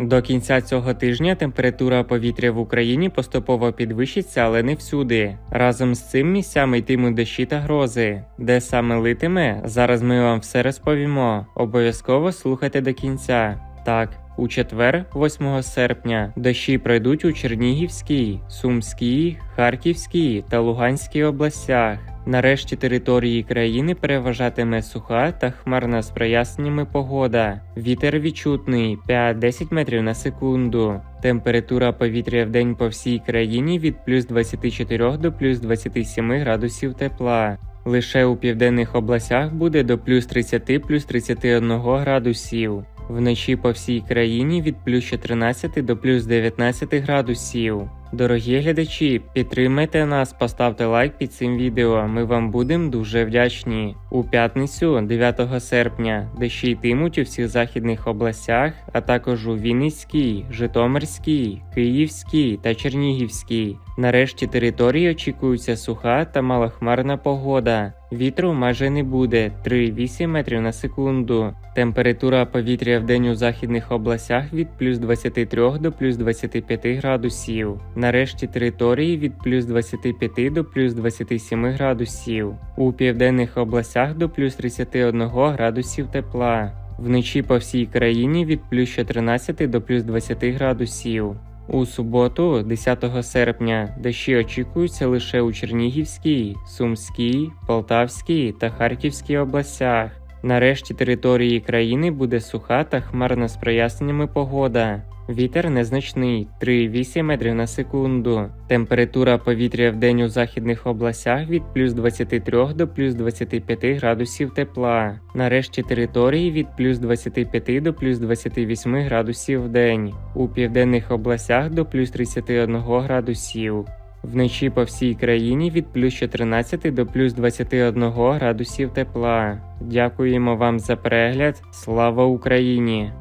До кінця цього тижня температура повітря в Україні поступово підвищиться, але не всюди. Разом з цим місцями йтимуть дощі та грози. Де саме литиме, зараз ми вам все розповімо. Обов'язково слухайте до кінця. Так, у четвер, 8 серпня, дощі пройдуть у Чернігівській, Сумській, Харківській та Луганській областях. Нарешті території країни переважатиме суха та хмарна з проясненнями погода. Вітер відчутний 5-10 метрів на секунду. Температура повітря в день по всій країні від плюс 24 до плюс 27 градусів тепла. Лише у південних областях буде до плюс 30 плюс 31 градусів. Вночі по всій країні від плюс 14 до плюс 19 градусів. Дорогі глядачі, підтримайте нас, поставте лайк під цим відео. Ми вам будемо дуже вдячні. У п'ятницю, 9 серпня, дощі йтимуть у всіх західних областях, а також у Вінницькій, Житомирській, Київській та Чернігівській. Нарешті території очікується суха та малохмарна погода. Вітру майже не буде 3-8 метрів на секунду. Температура повітря в день у західних областях від плюс 23 до плюс 25 градусів. Нарешті території від плюс 25 до плюс 27 градусів. У південних областях до плюс 31 градусів тепла. Вночі по всій країні від плюс 14 до плюс 20 градусів. У суботу, 10 серпня, дощі очікуються лише у Чернігівській, Сумській, Полтавській та Харківській областях. Нарешті території країни буде суха та хмарна з проясненнями погода. Вітер незначний 3-8 метрів на секунду. Температура повітря в день у західних областях від плюс 23 до плюс 25 градусів тепла. Нарешті території від плюс 25 до плюс 28 градусів в день. У південних областях до плюс 31 градусів. Вночі по всій країні від плюс 14 до плюс 21 градусів тепла. Дякуємо вам за перегляд. Слава Україні!